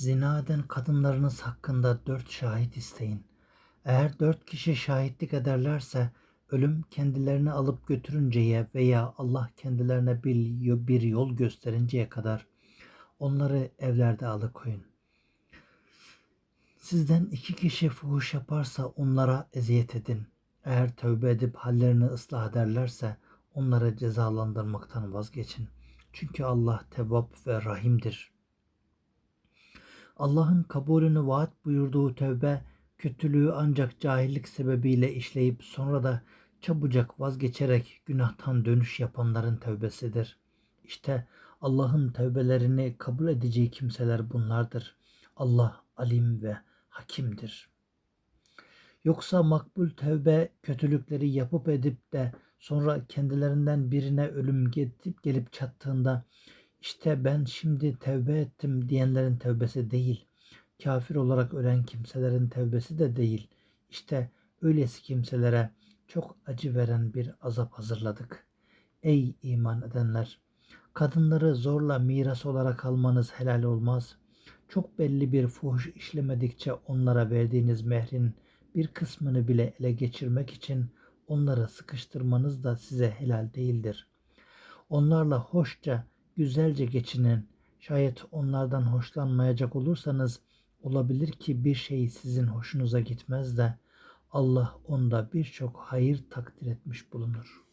Zina eden kadınlarınız hakkında dört şahit isteyin. Eğer dört kişi şahitlik ederlerse ölüm kendilerini alıp götürünceye veya Allah kendilerine bir, bir yol gösterinceye kadar onları evlerde alıkoyun. Sizden iki kişi fuhuş yaparsa onlara eziyet edin. Eğer tövbe edip hallerini ıslah ederlerse onları cezalandırmaktan vazgeçin. Çünkü Allah tevvap ve rahimdir. Allah'ın kabulünü vaat buyurduğu tövbe, kötülüğü ancak cahillik sebebiyle işleyip sonra da çabucak vazgeçerek günahtan dönüş yapanların tövbesidir. İşte Allah'ın tövbelerini kabul edeceği kimseler bunlardır. Allah alim ve hakimdir. Yoksa makbul tevbe kötülükleri yapıp edip de sonra kendilerinden birine ölüm gelip, gelip çattığında işte ben şimdi tevbe ettim diyenlerin tevbesi değil. Kafir olarak ölen kimselerin tevbesi de değil. İşte öylesi kimselere çok acı veren bir azap hazırladık. Ey iman edenler! Kadınları zorla miras olarak almanız helal olmaz. Çok belli bir fuhuş işlemedikçe onlara verdiğiniz mehrin bir kısmını bile ele geçirmek için onları sıkıştırmanız da size helal değildir. Onlarla hoşça, güzelce geçinin. Şayet onlardan hoşlanmayacak olursanız olabilir ki bir şey sizin hoşunuza gitmez de Allah onda birçok hayır takdir etmiş bulunur.''